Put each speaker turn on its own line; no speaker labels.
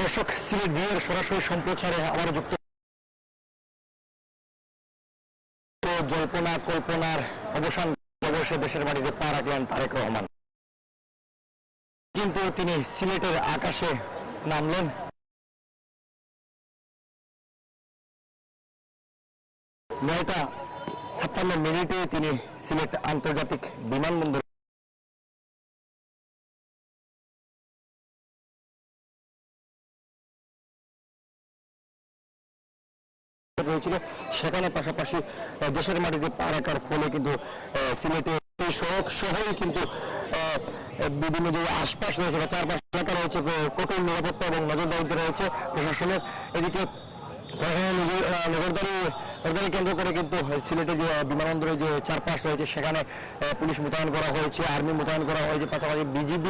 দর্শক, সিলেট বিয়ের সরাসরি সম্প্রচারে আবার যুক্ত জল্পনা, কল্পনার অবসান অবশ্যই দেশের বাড়িতে পা রাখলেন তারেক রহমান। কিন্তু তিনি সিলেটের আকাশে নামলেন। নয়টা ছাপ্পান্ন মিনিটে তিনি সিলেট আন্তর্জাতিক বিমানবন্দর হয়েছিল সেখানে পাশাপাশি দেশের মাটিতে পা রাখার ফলে কিন্তু সিলেটে সড়ক সহই কিন্তু বিভিন্ন যে আশপাশ রয়েছে বা চারপাশ এলাকা রয়েছে কঠোর নিরাপত্তা এবং নজরদারিতে রয়েছে প্রশাসনের। এদিকে নজরদারি নজরদারি কেন্দ্র করে কিন্তু সিলেটে যে বিমানবন্দরে যে চারপাশ রয়েছে, সেখানে পুলিশ মোতায়েন করা হয়েছে, আর্মি মোতায়েন করা হয়েছে, পাশাপাশি বিজিবি